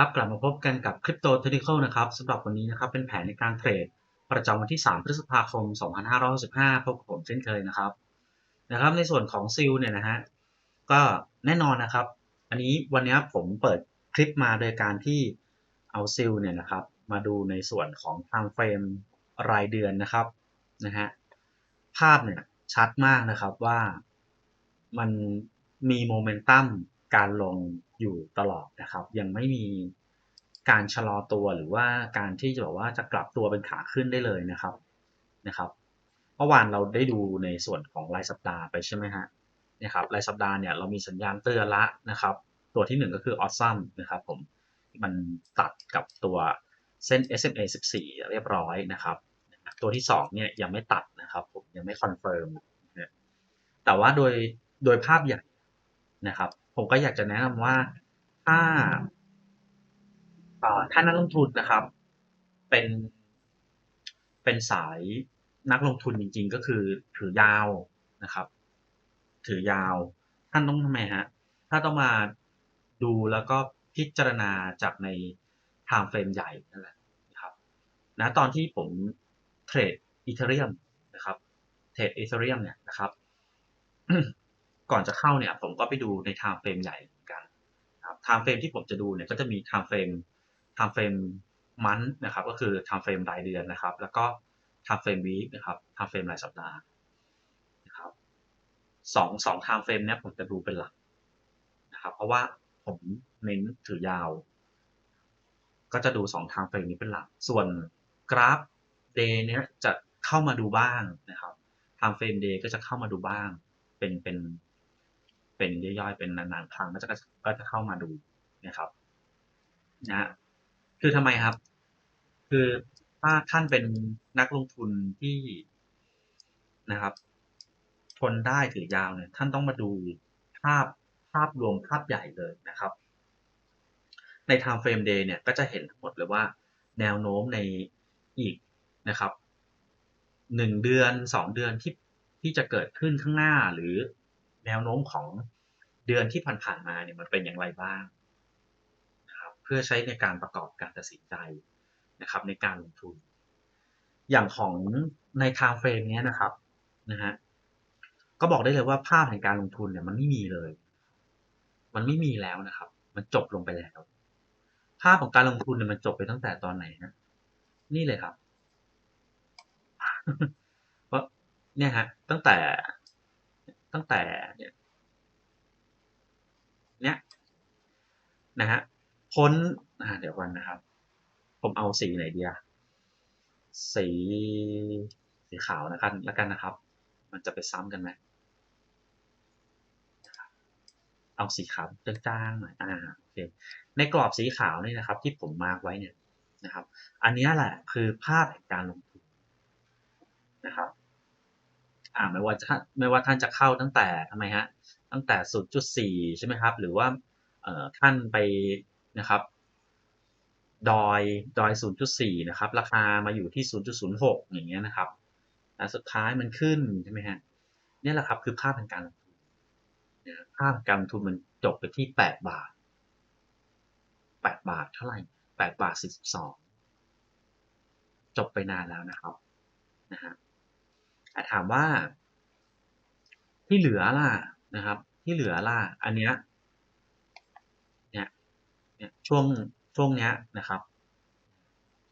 ครับกลับมาพบกันกับ Crypto Technical นะครับสำหรับวันนี้นะครับเป็นแผนในการเทรด ประจำวันที่ 3 พฤษภาคม 2565พบกับผมเช่นเคยนะครับนะครับ ในส่วนของซิลเนี่ยนะฮะก็แน่นอนนะครับ อันนี้วันนี้ผมเปิดคลิปมาโดยการที่เอาซิลเนี่ยนะครับ มาดูในส่วนของ time frame รายเดือนนะครับนะฮะภาพเนี่ยชัดมากนะครับว่ามันมีโมเมนตัม การลงอยู่ตลอดนะครับ ยังไม่มีการชะลอตัวหรือว่าการที่จะบอกว่าจะกลับตัวเป็นขาขึ้นได้เลยนะครับนะครับเมื่อวานเราได้ดูในส่วนของรายสัปดาห์ไปใช่ไหมฮะนะครับรายสัปดาห์เนี่ยเรามีสัญญาณเตือนละนะครับ ตัวที่หนึ่งก็คือออ s ซัมนะครับผมมันตัดกับตัวเส้น SMA 14 เรียบร้อยนะครับ ตัวที่สองเนี่ยยังไม่ตัดนะครับผมยังไม่คอนเฟิร์มนะแต่ว่าโดยโดยภาพใหญ่นะครับ ผมก็อยากจะแนะนำว่าถ้าถ้านักลงทุนนะครับ เป็นเป็นสายนักลงทุนจริง ๆ ก็คือถือยาวนะครับ ถือยาว ท่านต้องทำไมฮะถ้าต้องมาดูแล้วก็พิจารณาจากใน time frame ใหญ่นั่นแหละนะครับนะตอนที่ผมเทรดอีเทเรียมนะครับเทรดอีเทเรียมเนี่ยนะครับ ก่อนจะเข้าเนี่ยผมก็ไปดูใน time frame ใหญ่เหมือนกันครับ time frame ที่ผมจะดูเนี่ยก็จะมี time frame time frame มันนะครับ ก็คือ time frame รายเดือนนะครับ แล้วก็ time frame week นะครับ time frame รายสัปดาห์นะครับสองสอง time frame เนี่ยผมจะดูเป็นหลักนะครับ เพราะว่าผมเน้นถือยาว ก็จะดูสอง time frame นี้เป็นหลัก ส่วนกราฟ day เนี่ยจะเข้ามาดูบ้างนะครับ time frame day ก็จะเข้ามาดูบ้าง เป็นเป็น เป็นย่อยๆ เป็นนานๆครั้งก็จะก็จะเข้ามาดูนะครับนะคือทำไมครับ คือถ้าท่านเป็นนักลงทุนที่นะครับ ทนได้ถือยาวเนี่ยท่านต้องมาดูภาพภาพรวมภาพใหญ่เลยนะครับ ใน time frame day เนี่ยก็จะเห็นทั้งหมดเลยว่า แนวโน้มในอีกนะครับหนึ่งเดือนสองเดือนที่ที่จะเกิดขึ้นข้างหน้าหรือแนวโน้มของ เดือนที่ผ่านๆมาเนี่ยมันเป็นอย่างไรบ้างนะครับเพื่อใช้ในการประกอบการตัดสินใจนะครับ ในการลงทุน อย่างของใน time frame เนี้ยนะครับนะฮะก็บอกได้เลยว่าภาพแห่งการลงทุนเนี่ยมันไม่มีเลย มันไม่มีแล้วนะครับ มันจบลงไปแล้ว ภาพของการลงทุนเนี่ยมันจบไปตั้งแต่ตอนไหนนะนี่เลยครับเพราะเนี่ยฮะตั้งแต่ตั้งแต่เนี่ย เนี่ยนะฮะพ้นอ่าเดี๋ยววันนะครับ ผมเอาสีไหนดีอะสีสีขาวนะครับแล้วกันนะครับ มันจะไปซ้ำกันไหมเอาสีขาวจางๆหน่อยอ่าโอเคในกรอบสีขาวนี่นะครับ ที่ผมมาร์กไว้เนี่ยนะครับ อันนี้แหละคือภาพแห่งการลงทุนนะครับ อ่าไม่ว่าจะไม่ว่าท่านจะเข้าตั้งแต่ทำไมฮะ ตั้งแต่ 0.4 ใช่ไหมครับ หรือว่าท่านไปนะครับ ดอยดอย 0.4 นะครับ ราคามาอยู่ที่ 0.06 อย่างเงี้ยนะครับแล้วสุดท้ายมันขึ้นใช่ไหมฮะนี่แหละครับคือภาพแห่งการลงทุนภาพการลงทุนมันจบไปที่ 8 บาท 8 บาทเท่าไหร่ 8 บาท 42 จบไปนานแล้วนะครับนะฮะถามว่าที่เหลือล่ะ นะครับ ที่เหลือล่ะอันเนี้ยเนี่ยเนี่ยช่วงช่วงเนี้ยนะครับ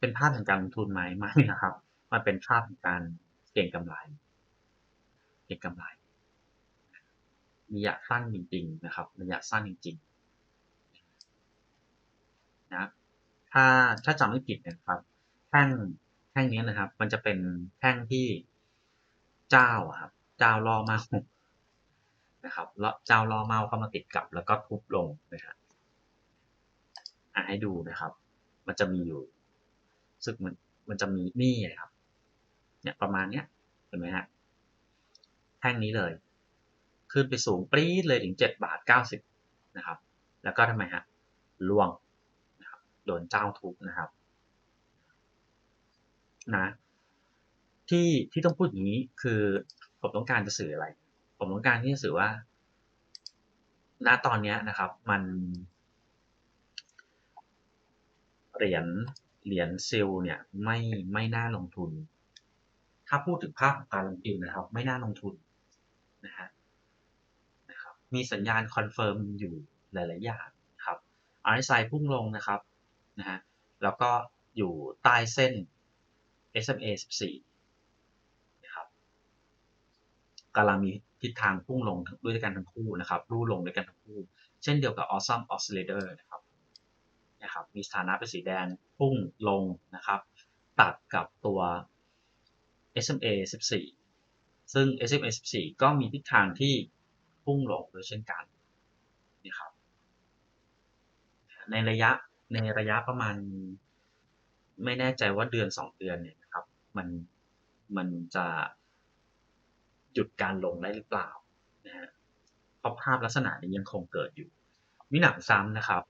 เป็นภาพแห่งการลงทุนไหมไม่นะครับ มันเป็นภาพของการเก่งกำไร เก่งกำไรระยะสั้นจริง ๆ นะครับระยะสั้นจริงๆนะถ้าถ้าจำไม่ผิดนะครับแท่งแท่งนี้นะครับ มันจะเป็นแท่งที่เจ้าครับ เจ้าล่อมา นะครับแล้วเจ้าล่อเมาเข้ามาติดกับ แล้วก็ทุบลงนะครับอ่าให้ดูนะครับ มันจะมีอยู่สึกมันมันจะมีนี่ครับ เนี่ยประมาณเนี้ยเห็นไหมฮะแท่งนี้เลย ขึ้นไปสูงปรี๊ดเลยถึงเจ็ดบาทเก้าสิบนะครับ แล้วก็ทำไมฮะล่วงนะครับโดนเจ้าทุบนะครับนะที่ที่ต้องพูดอย่างนี้คือผมต้องการจะสื่ออะไร ผมต้องการที่จะสื่อว่า ณตอนนี้นะครับ มัน เหรียญเหรียญซิลเนี่ยไม่ไม่น่าลงทุน ถ้าพูดถึงภาพของการลงทุนนะครับ ไม่น่าลงทุนนะฮะนะครับ มีสัญญาณคอนเฟิร์มอยู่หลาย ๆ อย่างครับ RSI พุ่งลงนะครับนะฮะแล้วก็อยู่ใต้เส้น SMA 14 นะครับกำลังมี ทิศทางพุ่งลงด้วยกันทั้งคู่นะครับรูลงด้วยกันทั้งคู่ เช่นเดียวกับ Awesome Oscillator นะครับนะครับมีสถานะเป็นสีแดงพุ่งลงนะครับ ตัดกับตัว SMA 14 ซึ่ง SMA 14 ก็มีทิศทางที่พุ่งลงโดยเช่นกันนะครับในระยะในระยะประมาณ ไม่แน่ใจว่าเดือนสองเดือนเนี่ยนะครับ มันมันจะ หยุดการลงได้หรือเปล่านะฮะเพราะภาพลักษณะนี้ยังคงเกิดอยู่ มีหนังซ้ำนะครับ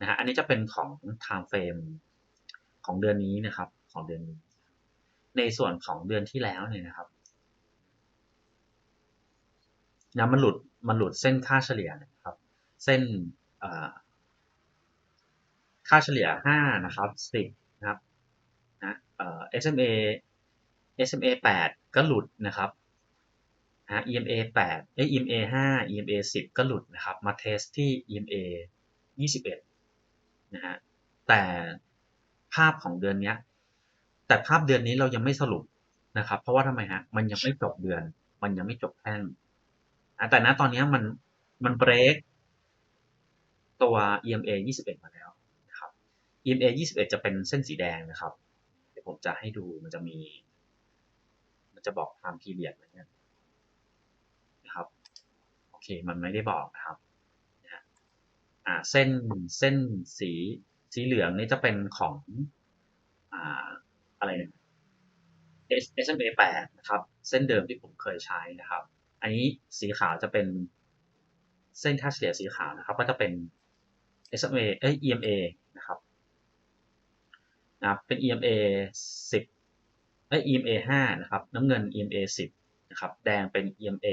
นะฮะอันนี้จะเป็นของ time frame ของเดือนนี้นะครับ ของเดือนนี้ ในส่วนของเดือนที่แล้วเนี่ยนะครับนะมันหลุดมันหลุดเส้นค่าเฉลี่ยนะครับ เส้นค่าเฉลี่ย 5 นะครับ 10 นะครับนะเอ่อ SMA SMA 8 ก็หลุดนะครับ นะ EMA 8เอ้ EMA 5 EMA 10 ก็หลุดนะครับ มาเทสที่ EMA 21 นะฮะ แต่ภาพของเดือนนี้ แต่ภาพเดือนนี้เรายังไม่สรุปนะครับ เพราะว่าทำไมฮะ มันยังไม่จบเดือน มันยังไม่จบแท่งแต่ณตอนนี้มันมันเบรกตัว EMA 21 มาแล้วนะครับ EMA 21 จะเป็นเส้นสีแดงนะครับ เดี๋ยวผมจะให้ดูมันจะมี มันจะบอก time period อะไรเงี้ยนะครับโอ เคมันไม่ได้บอกนะครับนะอ่าเส้นเส้นสีสีเหลืองนี่จะเป็นของอ่าอะไรเนี่ย SMA 8นะครับ เส้นเดิมที่ผมเคยใช้นะครับ อันนี้สีขาวจะเป็นเส้นค่าเฉลี่ยสีขาวนะครับ ก็จะเป็น SMA เอ้ย EMA นะครับนะเป็น EMA 10เอ้ย EMA 5นะครับ น้ำเงิน EMA 10นะครับ แดงเป็น EMA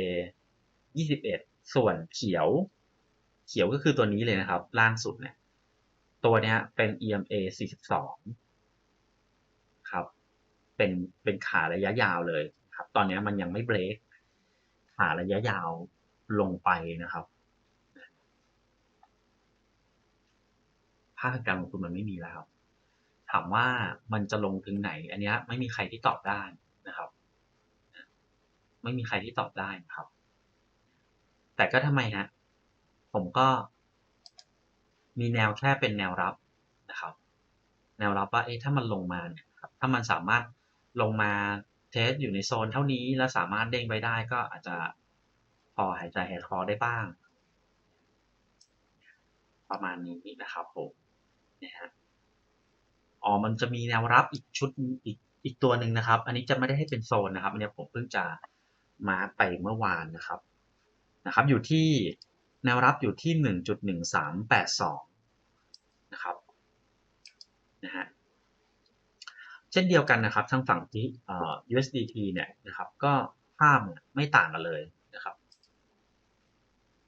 21 ส่วนเขียว เขียวก็คือตัวนี้เลยนะครับ ล่างสุดเนี่ย ตัวเนี้ยเป็น EMA 42 ครับ เป็นเป็นขาระยะยาวเลยครับ ตอนนี้มันยังไม่เบรกขาระยะยาวลงไปนะครับภาคการลงทุนมันไม่มีแล้ว ถามว่ามันจะลงถึงไหน อันนี้ไม่มีใครที่ตอบได้นะครับ ไม่มีใครที่ตอบได้นะครับ แต่ก็ทำไมฮะ ผมก็มีแนวแค่เป็นแนวรับนะครับ แนวรับว่าเอ๊ะถ้ามันลงมาเนี่ยครับถ้ามันสามารถลงมาเทสอยู่ในโซนเท่านี้แล้วสามารถเด้งไปได้ก็อาจจะพอหายใจหายคอได้บ้าง ประมาณนี้นะครับผมนะฮะอ๋อมันจะมีแนวรับอีกชุดอีกอีกตัวหนึ่งนะครับ อันนี้จะไม่ได้ให้เป็นโซนนะครับอันนี้ผมเพิ่งจะมาไปเมื่อวานนะครับ นะครับอยู่ที่แนวรับอยู่ที่หนึ่งจุดหนึ่งสามแปดสองนะครับนะฮะเช่นเดียวกันนะครับทางฝั่งที่ USDT เนี่ยนะครับก็ภาพเนี่ยไม่ต่างกันเลยนะครับ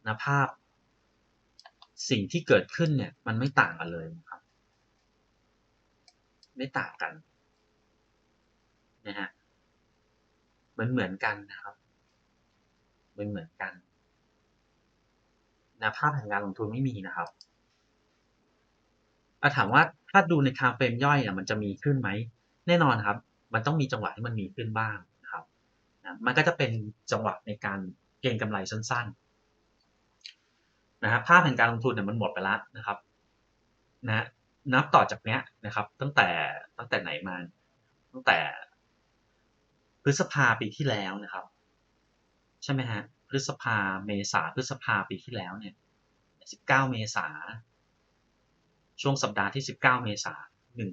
นะภาพสิ่งที่เกิดขึ้นเนี่ยมันไม่ต่างกันเลยนะครับไม่ต่างกันนะฮะเหมือนเหมือนกันนะครับเหมือนเหมือนกัน นะภาพแห่งการลงทุนไม่มีนะครับอาถามว่าถ้าดูในคาเฟรมย่อยเนี่ยมันจะมีขึ้นไหม แน่นอนครับ มันต้องมีจังหวะที่มันมีขึ้นบ้างนะครับนะมันก็จะเป็นจังหวะในการเก็งกำไรสั้นๆนะครับภาพแห่งการลงทุนเนี่ยมันหมดไปแล้วนะครับนะนับต่อจากเนี้ยนะครับ ตั้งแต่ตั้งแต่ไหนมา ตั้งแต่พฤษภาปีที่แล้วนะครับ ใช่ไหมฮะ พฤษภาเมษาพฤษภาปีที่แล้วเนี่ย 19 เมษาช่วงสัปดาห์ที่ 19 เมษาหนึ่ง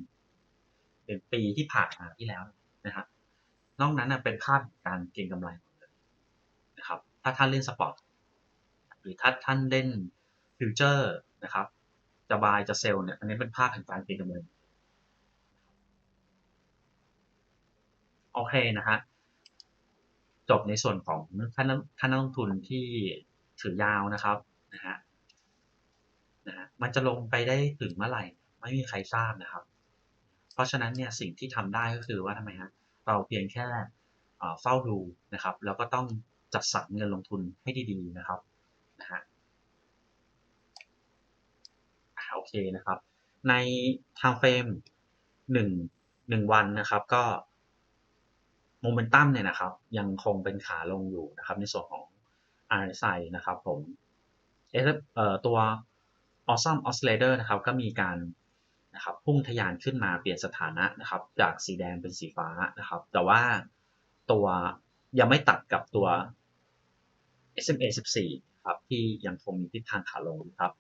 หนึ่งปีที่ผ่านมาที่แล้วนะครับนอกนั้นเป็นภาพการเก็งกำไรนะครับ ถ้าท่านเล่นสปอร์ตหรือถ้าท่านเล่นฟิวเจอร์นะครับจะบายจะเซลล์เนี่ยอันนี้เป็นภาพแห่งการเก็งกำไรโอเคนะฮะ จบในส่วนของท่านท่านนักลงทุนที่ถือยาวนะครับนะฮะนะฮะมันจะลงไปได้ถึงเมื่อไหร่ ไม่มีใครทราบนะครับ เพราะฉะนั้นเนี่ยสิ่งที่ทำได้ก็คือว่าทำไมฮะเราเพียงแค่เฝ้าดูนะครับ แล้วก็ต้องจัดสรรเงินลงทุนให้ดีๆนะครับนะฮะโอเคนะครับ ใน time frame หนึ่งหนึ่งวันนะครับ ก็ โมเมนตัมเนี่ยนะครับยังคงเป็นขาลงอยู่นะครับในส่วนของ RSI นะครับผมเอ่อตัว Awesome Oscillator นะครับก็มีการนะครับพุ่งทะยานขึ้นมาเปลี่ยนสถานะนะครับจากสีแดงเป็นสีฟ้านะครับแต่ว่าตัวยังไม่ตัดกับตัว SMA 14ครับที่ยังคงมีทิศทางขาลงครับ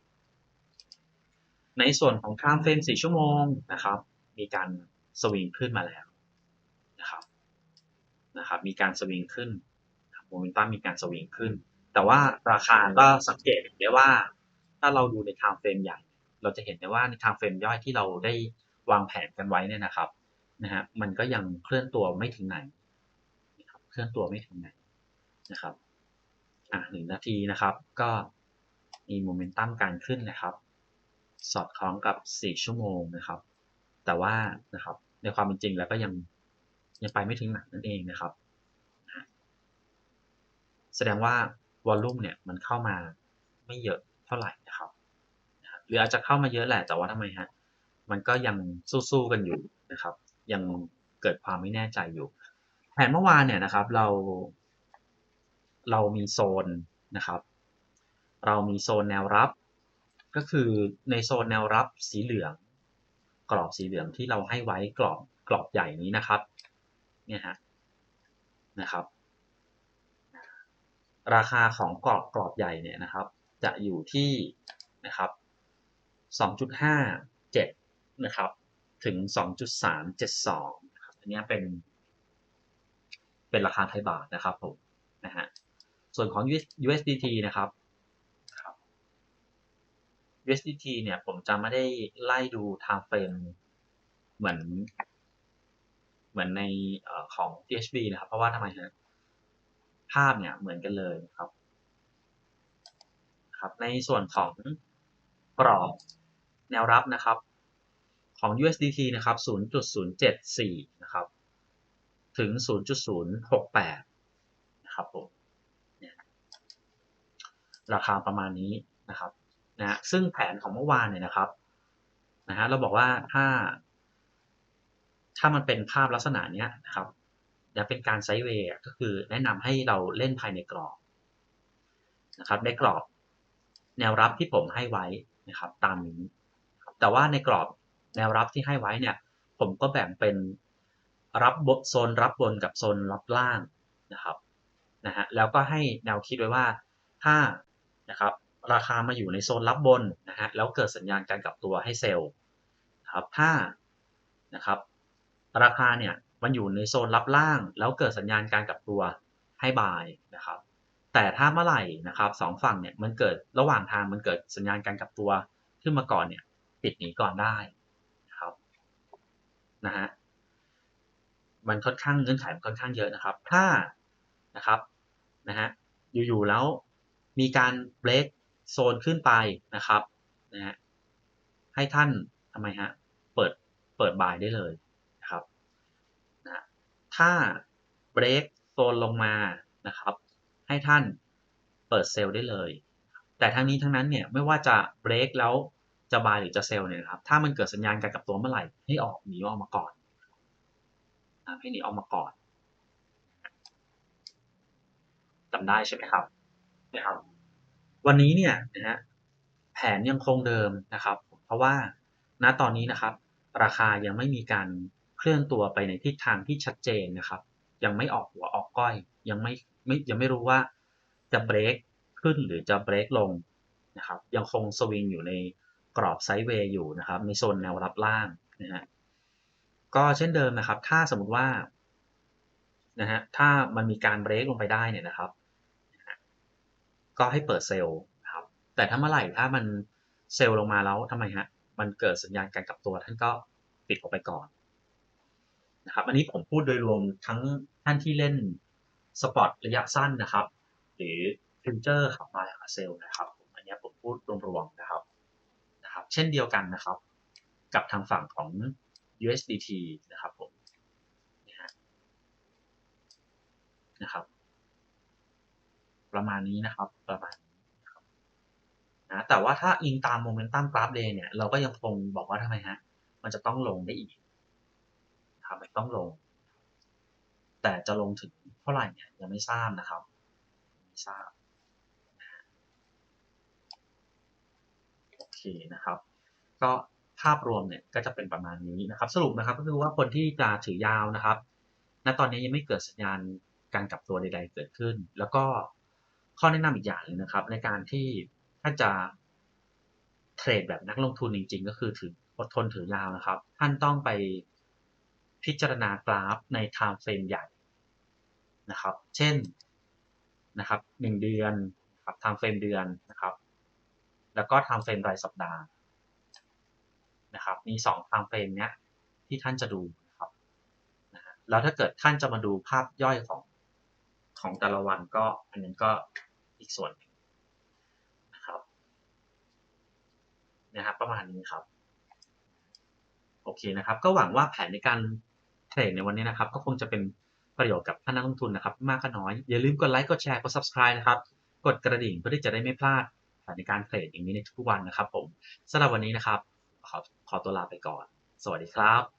ในส่วนของ time frame 4ชั่วโมงนะครับมีการสวิงขึ้นมาแล้ว นะครับมีการสวิงขึ้นโมเมนตัมมีการสวิงขึ้น แต่ว่าราคาก็สังเกตได้ว่า ถ้าเราดูใน time frame ใหญ่ เราจะเห็นได้ว่าใน time frame ย่อยที่เราได้วางแผนกันไว้เนี่ยนะครับนะฮะมันก็ยังเคลื่อนตัวไม่ถึงไหนนะครับเคลื่อนตัวไม่ถึงไหนนะครับอะหนึ่งนาทีนะครับ ก็มีโมเมนตัมการขึ้นนะครับ สอดคล้องกับ 4 ชั่วโมงนะครับ แต่ว่านะครับในความเป็นจริงแล้วก็ยัง ยังไปไม่ถึงหนักนั่นเองนะครับ แสดงว่าวอลลุ่มเนี่ยมันเข้ามาไม่เยอะเท่าไหร่นะครับ หรืออาจจะเข้ามาเยอะแหละแต่ว่าทำไมฮะ มันก็ยังสู้ๆกันอยู่นะครับ ยังเกิดความไม่แน่ใจอยู่แผนเมื่อวานเนี่ยนะครับเรา เรามีโซนนะครับ เรามีโซนแนวรับ ก็คือในโซนแนวรับสีเหลือง กรอบสีเหลืองที่เราให้ไว้กรอบกรอบใหญ่นี้นะครับ เนี่ยฮะนะครับ ราคาของกรอบกรอบใหญ่เนี่ยนะครับ จะอยู่ที่นะครับ 2.57 นะครับ ถึง 2.372นะครับอันนี้เป็น เป็นราคาไทยบาทนะครับผมนะฮะส่วนของ USDT นะครับ USDT เนี่ยผมจะไม่ได้ไล่ดู time frame เหมือน เหมือนในอของ THB นะครับ เพราะว่าทำไมฮะภาพเนี่ยเหมือนกันเลยครับครับ ในส่วนของกรอบแนวรับนะครับของ USDT นะครับ 0.074 นะครับ ถึง 0.068 นะครับผมราคาประมาณนี้นะครับ นะ ซึ่งแผนของเมื่อวานเนี่ยนะครับ นะฮะ เราบอกว่าถ้า ถ้ามันเป็นภาพลักษณะนี้นะครับจะเป็นการไซด์เวย์ก็คือแนะนำให้เราเล่นภายในกรอบนะครับในกรอบแนวรับที่ผมให้ไว้นะครับตามนี้ แต่ว่าในกรอบแนวรับที่ให้ไว้เนี่ย ผมก็แบ่งเป็นรับบโซนรับบนกับโซนรับล่างนะครับนะฮะแล้วก็ให้แนวคิดไว้ว่าถ้านะครับราคามาอยู่ในโซนรับบนนะฮะแล้วเกิดสัญญาณการกลับตัวให้เซลล์ครับถ้านะครับ ราคาเนี่ยมันอยู่ในโซนรับล่าง แล้วเกิดสัญญาณการกลับตัวให้บายนะครับแต่ถ้าเมื่อไหร่นะครับสองฝั่งเนี่ยมันเกิดระหว่างทางมันเกิดสัญญาณการกลับตัวขึ้นมาก่อนเนี่ยปิดหนีก่อนได้นะครับนะฮะมันค่อนข้างเงื่อนไขมันค่อนข้างเยอะนะครับ ถ้านะครับนะฮะอยู่ๆแล้วมีการเบรกโซนขึ้นไปนะครับนะฮะให้ท่านทำไมฮะเปิดเปิดบายได้เลย ถ้าเบรกโซนลงมานะครับ ให้ท่านเปิดเซลล์ได้เลย แต่ทั้งนี้ทั้งนั้นเนี่ยไม่ว่าจะเบรกแล้วจะบายหรือจะเซลล์เนี่ยครับ ถ้ามันเกิดสัญญาณการกลับตัวเมื่อไหร่ ให้ออกหนีออกมาก่อนให้หนีออกมาก่อนจำได้ใช่ไหมครับนะครับ วันนี้เนี่ยนะฮะแผนยังคงเดิมนะครับ เพราะว่าณตอนนี้นะครับ ราคายังไม่มีการ เคลื่อนตัวไปในทิศทางที่ชัดเจนนะครับ ยังไม่ออกหัวออกก้อย ยังไม่ไม่ยังไม่รู้ว่าจะเบรกขึ้นหรือจะเบรกลงนะครับ ยังคงสวิงอยู่ในกรอบไซด์เวย์อยู่นะครับ ในโซนแนวรับล่างนะฮะก็เช่นเดิมนะครับ ถ้าสมมติว่านะฮะถ้ามันมีการเบรกลงไปได้เนี่ยนะครับ ก็ให้เปิดเซลล์ครับ แต่ถ้าเมื่อไหร่ถ้ามันเซลล์ลงมาแล้วทำไมฮะมันเกิดสัญญาณการกลับตัวท่านก็ปิดออกไปก่อน นะครับ อันนี้ผมพูดโดยรวมทั้งท่านที่เล่นสปอร์ตระยะสั้นนะครับ หรือฟิวเจอร์ขับมาขาเซลนะครับอันนี้ผมพูดรวมๆนะครับนะครับ เช่นเดียวกันนะครับ กับทางฝั่งของ USDT นะครับผมนะครับ ประมาณนี้นะครับประมาณนี้นะครับนะแต่ว่าถ้าอิงตามโมเมนตัมกราฟเดย์เนี่ย เราก็ยังคงบอกว่าทำไมฮะ มันจะต้องลงได้อีก นะครับมันต้องลง แต่จะลงถึงเท่าไหร่เนี่ยยังไม่ทราบนะครับไม่ทราบโอเคนะครับ ก็ภาพรวมเนี่ยก็จะเป็นประมาณนี้นะครับ สรุปนะครับก็คือว่าคนที่จะถือยาวนะครับณตอนนี้ยังไม่เกิดสัญญาณการกลับตัวใดๆเกิดขึ้น แล้วก็ข้อแนะนำอีกอย่างหนึงนะครับ ในการที่ถ้าจะเทรดแบบนักลงทุนจริง ๆ ก็คือถืออดทนถือยาวนะครับ ท่านต้องไป พิจารณากราฟใน time frame ใหญ่นะครับ เช่นนะครับหนึ่งเดือนครับ time frame เดือนนะครับ แล้วก็ time frame รายสัปดาห์นะครับ มีสอง time frame เนี้ยที่ท่านจะดูนะครับนะฮะแล้วถ้าเกิดท่านจะมาดูภาพย่อยของของแต่ละวันก็อันนั้นก็อีกส่วนหนึ่งนะครับนะครับประมาณนี้ครับโอเคนะครับ ก็หวังว่าแผนในการ เทรดในวันนี้นะครับก็คงจะเป็นประโยชน์กับท่านนักลงทุนนะครับ มากก็น้อย อย่าลืมกดไลค์กดแชร์กด subscribe นะครับ กดกระดิ่งเพื่อที่จะได้ไม่พลาดในการเทรดอย่างนี้ในทุกวันนะครับผมสำหรับวันนี้นะครับขอขอตัวลาไปก่อน สวัสดีครับ